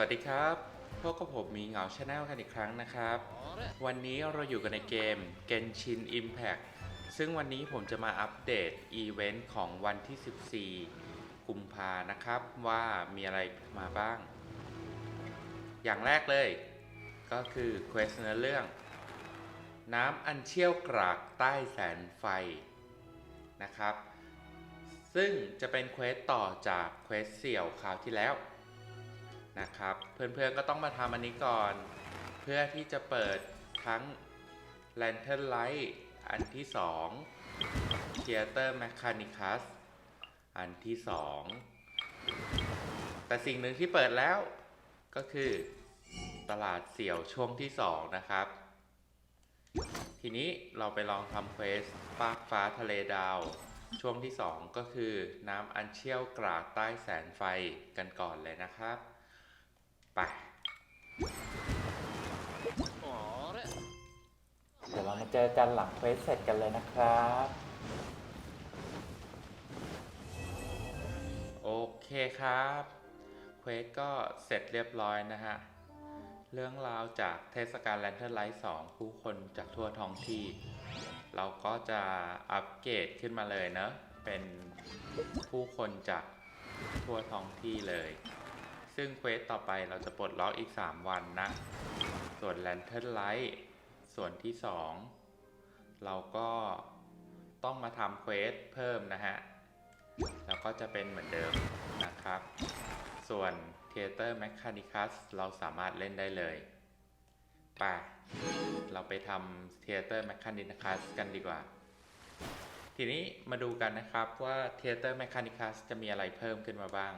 วัสดีครับพวกกับผมมีเหงาชาแนลกันอีกครั้งนะครับ วันนี้เราอยู่กันในเกม Genshin Impact ซึ่งวันนี้ผมจะมาอัปเดตอีเวนต์ของวันที่ 14 กุมภานะครับว่ามีอะไรมาบ้าง อย่างแรกเลย ก็คือเควสเนื้อเรื่อง น้ำอันเชี่ยวกรากใต้แสนไฟนะครับ ซึ่งจะเป็นเควสต่อจากเควสเสี่ยวคราวที่แล้ว นะครับ เพื่อนๆก็ต้องมาทำอันนี้ก่อน เพื่อที่จะเปิดทั้ง Lantern Light อันที่ 2 Theater Mechanicus อันที่ 2 แต่สิ่งหนึ่งที่เปิดแล้วก็คือตลาดเสี่ยวช่วงที่ 2 นะครับ ทีนี้เราไปลองทำเควสฟากฟ้าทะเลดาว ช่วงที่ 2 ก็คือน้ำอันเชี่ยวกรากใต้แสนไฟกันก่อนเลยนะครับ ไปเดี๋ยวเรามาเจอกันหลังเควสเสร็จกันเลยนะครับ โอเคครับเควสก็เสร็จเรียบร้อยนะฮะ เรื่องราวจากเทศกาลแลนเทอร์ไลท์2ผู้คนจากทั่วท้องที่ เราก็จะอัปเกรดขึ้นมาเลยเนอะเป็นผู้คนจากทั่วท้องที่เลย ซึ่งเควสต่อไปเราจะปลดล็อกอีก 3 วันนะ ส่วนแลนเทอร์ไลท์ส่วนที่ 2 เราก็ต้องมาทำเควสเพิ่มนะฮะ แล้วก็จะเป็นเหมือนเดิมนะครับ ส่วน Theater Mechanicus เราสามารถเล่นได้เลยไปเราไปทำ Theater Mechanicus กันดีกว่า ทีนี้มาดูกันนะครับว่า Theater Mechanicus จะมีอะไรเพิ่มขึ้นมาบ้าง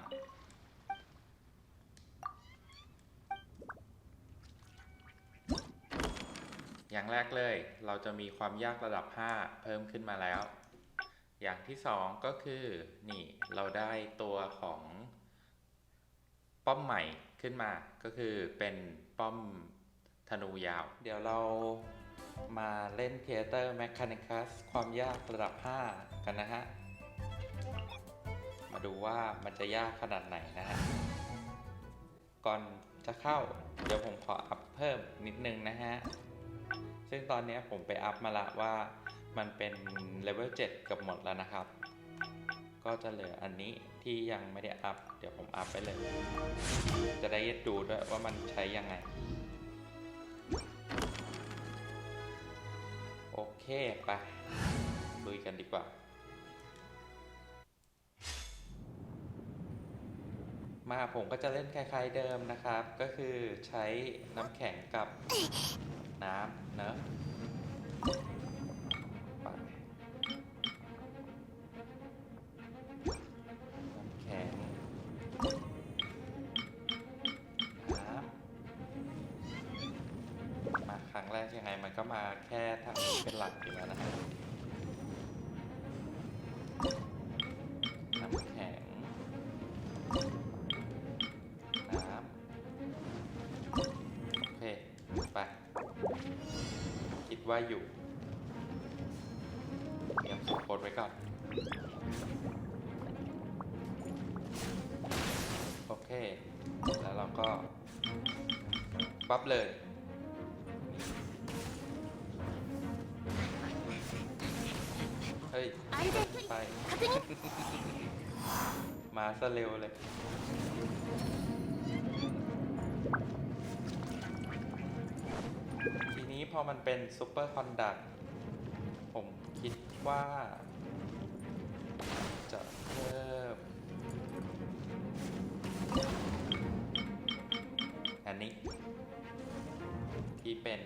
อย่างแรกเลย เราจะมีความยากระดับ 5 เพิ่มขึ้นมาแล้ว อย่างที่สองก็คือ นี่เราได้ตัวของป้อมใหม่ขึ้นมา ก็คือเป็นป้อมธนูยาว เดี๋ยวเรามาเล่น Theater Mechanicus ความยากระดับ 5 กันนะฮะ มาดูว่ามันจะยากขนาดไหนนะฮะ ก่อนจะเข้า เดี๋ยวผมขออัพเพิ่มนิดนึงนะฮะ ซึ่งตอนนี้ผมไปอัพมาละว่ามันเป็นเลเวล7กือบหมดแล้วนะครับ ก็จะเหลืออันนี้ที่ยังไม่ได้อัพ เดี๋ยวผมอัพไปเลย จะได้ดูด้วยว่ามันใช้ยังไง โอเคไปลุยกันดีกว่า มาผมก็จะเล่นคล้ายๆเดิมนะครับ ก็คือใช้น้ำแข็งกับ น้ำเนอะ ว่าอยู่เตรียมส่งโค้ดไว้ก่อน โอเค แล้วเราก็ ปั๊บเลย เฮ้ย ไป มาซะเร็วเลย ทีนี้พอมันเป็นซูเปอร์คอนดักผมคิดว่า จะเพิ่ม อันนี้ ที่เป็น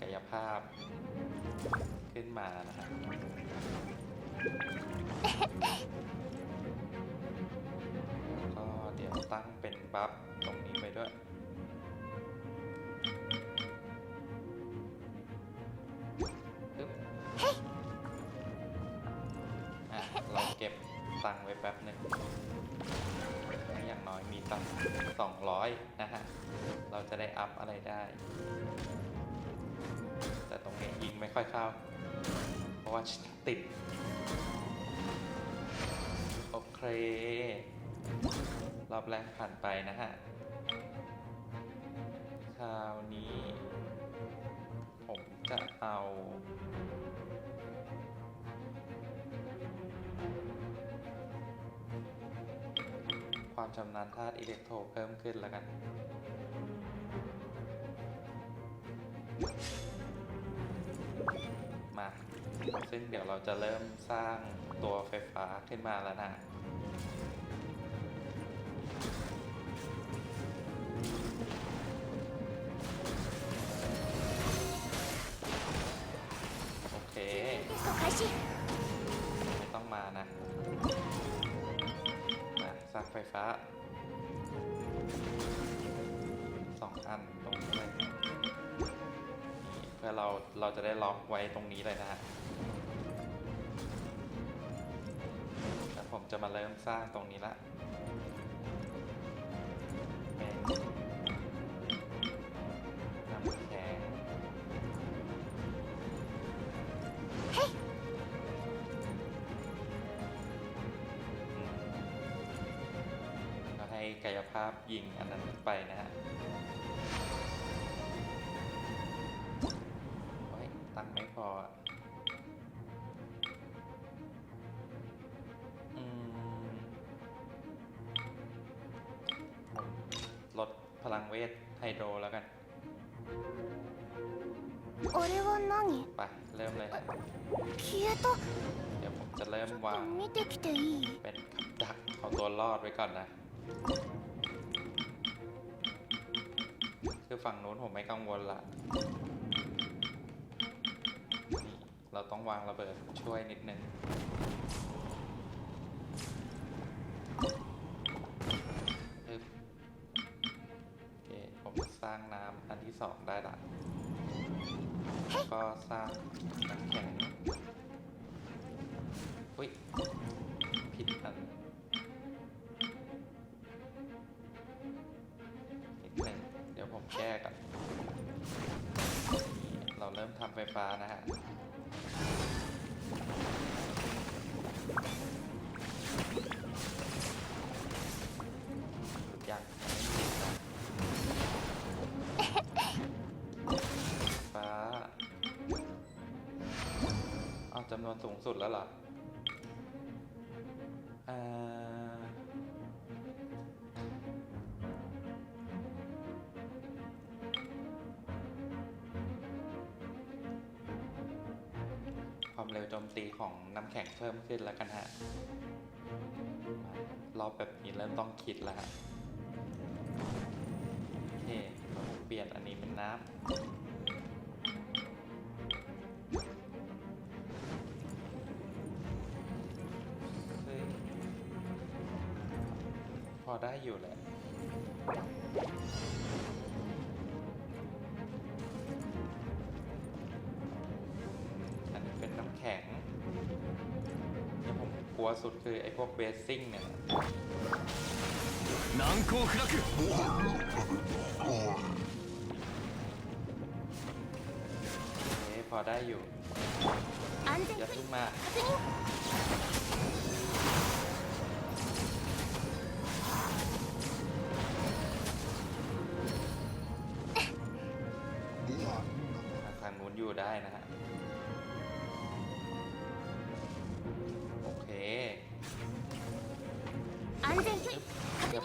กายภาพขึ้นมานะฮะแล้วก็เดี๋ยวตั้งเป็นบัฟตรงนี้ไปด้วย ตังไว้แป๊บหนึ่งอย่างน้อยมีตังสองร้อยนะฮะ เราจะได้อัพอะไรได้ แต่ตรงนี้ยิงไม่ค่อยเข้า เพราะว่าติด โอเค รอบแรกผ่านไปนะฮะ คราวนี้ ผมจะเอา ความชำนาญธาตุอิเล็กโทรเพิ่มขึ้นแล้วกัน มา ซึ่งเดี๋ยวเราจะเริ่มสร้างตัวไฟฟ้าขึ้นมาแล้วนะโอเคาไฟฟ้าสองอันตรงนี้เลยเพื่อเราเราจะได้ล็อกไว้ตรงนี้เลยนะฮะแล้วผมจะมาเริ่มสร้างตรงนี้ละ ราฟยิงอันนั้นไปนะฮะไว้ตังไม่พอลดพลังเวทไฮโดรแล้วกันไปเริ่มเลยเดี๋ยวผมจะเริ่มวางเป็นดักเอาตัวรอดไว้ก่อนนะ คือฝั่งนู้นผมไม่กังวลละเราต้องวางระเบิดช่วยนิดนึงอึ๊บโอเคผมสร้างน้ำอันที่สองได้ละก็สร้าง สูงสุดแล้วเหรออ่าความเร็วโจมตีของน้ำแข็งเพิ่มขึ้นแล้วกันฮะ รอบแบบนี้เริ่มต้องคิดแล้วฮะ โอเค เปลี่ยนอันนี้เป็นน้ำ อได้อยู่แหละ อันนี้เป็นน้ำแข็งที่ผมกลัวสุดคือไอ้พวกเบสซิ่งเนี่ย 难攻不落 เอ๊ะพอได้อยู่ 安全 อย่า 距 เพิ่ง 离 มา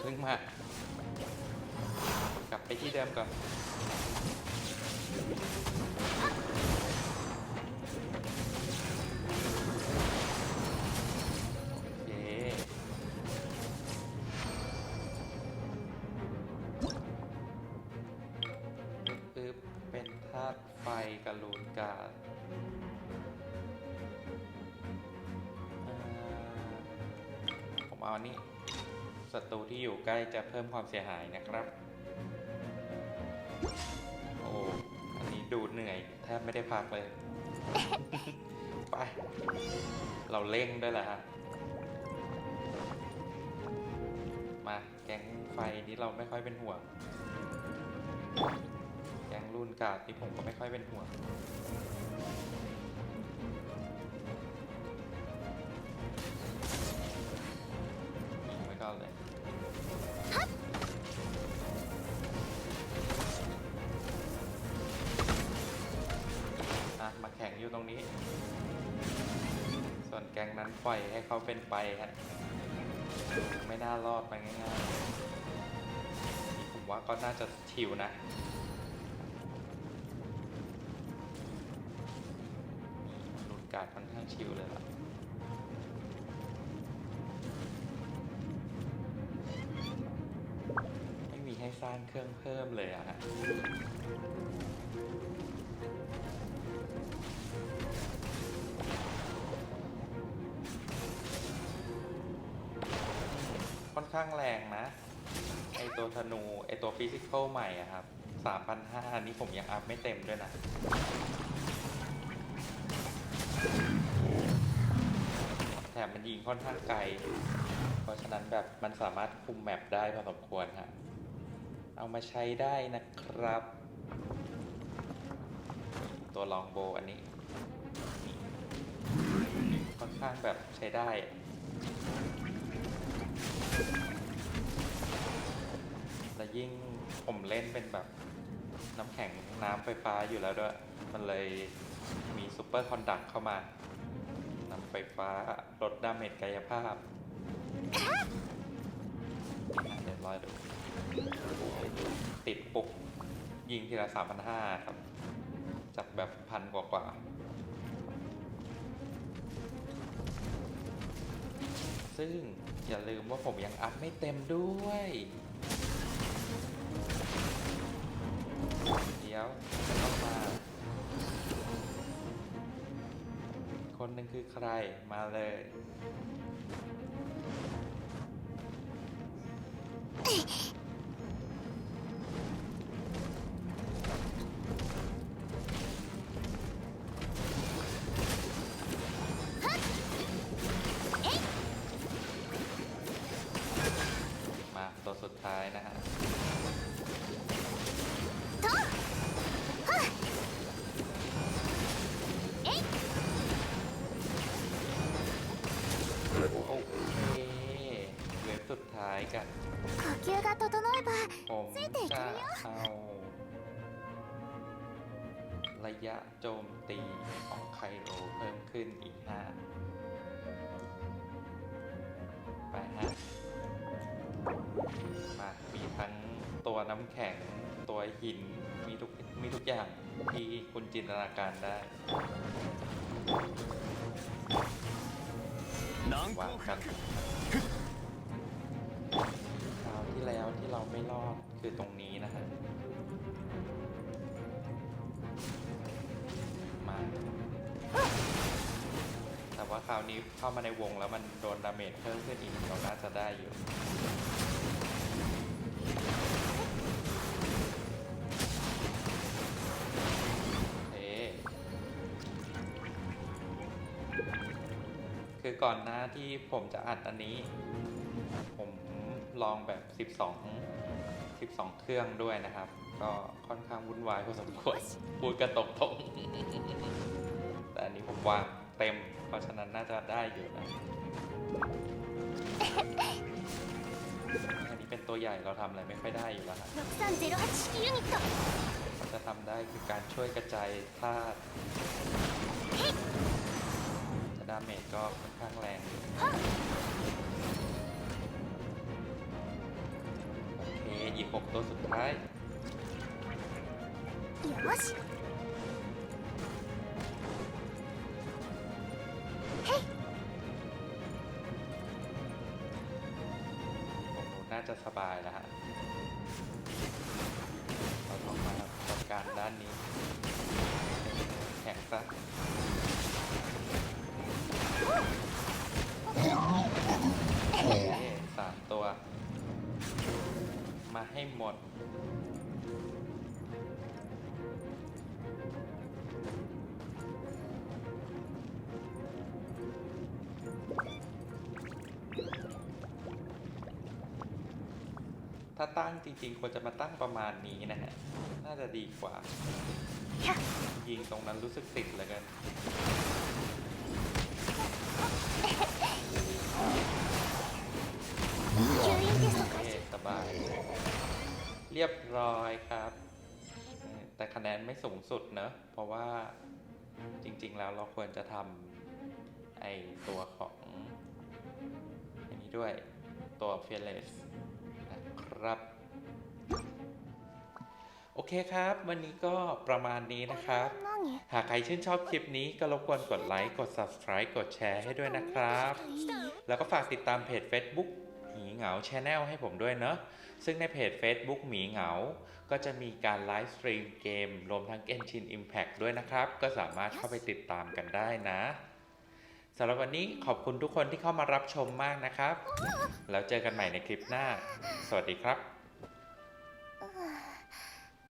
พิ่งมากลับไปที่เดิมก่อนโอเคปึ๊บเป็นธาตุไฟกับลูนกาดผมเอาอันนี้ ศัตรูที่อยู่ใกล้จะเพิ่มความเสียหายนะครับ โอ้ อันนี้ดูเหนื่อย แทบไม่ได้พักเลย ไป เราเร่งด้วยแหละฮะ มาแก๊งไฟนี้เราไม่ค่อยเป็นห่วง แก๊งรุ่นกาดนี่ผมก็ไม่ค่อยเป็นห่วงยิง อยู่ตรงนี้ ส่วนแก๊งนั้นปล่อยให้เขาเป็นไปฮะไม่น่ารอดไปง่ายๆนี่ผมว่าก็น่าจะชิวนะหลุดการค่อนข้างชิวเลยล่ะไม่มีให้สร้างเครื่องเพิ่มเลยอะฮะ ค่อนข้างแรงนะ ไอตัวธนู ไอตัวฟิสิกอลใหม่อะครับ3,500อันนี้ผมยังอัพไม่เต็มด้วยนะ แถมมันยิงค่อนข้างไกล เพราะฉะนั้นแบบมันสามารถคุมแมปได้พอสมควรฮะ เอามาใช้ได้นะครับ ตัวลองโบอันนี้ ค่อนข้างแบบใช้ได้ และยิ่งผมเล่นเป็นแบบน้ำแข็งน้ำไฟฟ้าอยู่แล้วด้วย มันเลยมีซูเปอร์คอนดักเข้ามานำไฟฟ้าลดดาเมจกายภาพเรียบร้อยเลยติดปุ๊บยิงทีละสามพันห้าครับ จากแบบพันกว่ากว่า ซึ่งอย่าลืมว่าผมยังอัพไม่เต็มด้วย เดี๋ยวต้องมา คนหนึ่งคือใครมาเลย กัน 呼吸が整えば ผม ついていけ จะ るよ เอาระยะโจมตีของไคโรเพิ่มขึ้นอีก 5 ไปฮะ มา มีทั้งตัวน้ำแข็ง ตัวหิน มีทุก มีทุกอย่างที่คุณจินตนาการได้ 難 วาง 攻 กัน 不落 คราว ที่แล้วที่เราไม่รอดคือตรงนี้นะฮะมา แต่ว่าคราวนี้เข้ามาในวงแล้วมันโดนดาเมจเพิ่มขึ้นอีกเราน่าจะได้อยู่คือก่อนหน้าที่ผมจะอัดอันนี้ ลองแบบ 12 12 เครื่องด้วยนะครับ ก็ค่อนข้างวุ่นวายพอสมควร พูดกระตกตรงแต่อันนี้ผมวางเต็ม เพราะฉะนั้นน่าจะได้อยู่นะ อันนี้เป็นตัวใหญ่เราทำอะไรไม่ค่อยได้อยู่แล้วฮะ 6308式ユニット เราจะทำได้คือการช่วยกระจายธาตุแต่ดาเมจก็ค่อนข้างแรงอยู่ อเคอีก 6 ตัวสุดท้ายよしผมน่าจะสบายแล้วฮะเราต้องมาจัดการด้านนี้ ถ้าตั้งจริงๆ ควรจะมาตั้งประมาณนี้นะฮะ น่าจะดีกว่า ยิงตรงนั้นรู้สึกติดเลยกันสบาย เรียบร้อยครับ แต่คะแนนไม่สูงสุดเนอะ เพราะว่าจริงๆ แล้วเราควรจะทำไอตัวของอันนี้ด้วยตัวเฟลเลส ครับ โอเคครับ วันนี้ก็ประมาณนี้นะครับ何หากใครชื่นชอบคลิปนี้ก็รบกวนกดไลค์ กด subscribe กดแชร์ให้ด้วยนะครับ แล้วก็ฝากติดตามเพจ Facebook หมีเหงา Channel ให้ผมด้วยเนอะ ซึ่งในเพจ Facebook หมีเหงา ก็จะมีการไลฟ์สตรีมเกม รวมทั้ง Genshin Impact ด้วยนะครับ ก็สามารถเข้าไปติดตามกันได้นะ สำหรับวันนี้ขอบคุณทุกคนที่เข้ามารับชมมากนะครับ แล้วเจอกันใหม่ในคลิปหน้า สวัสดีครับ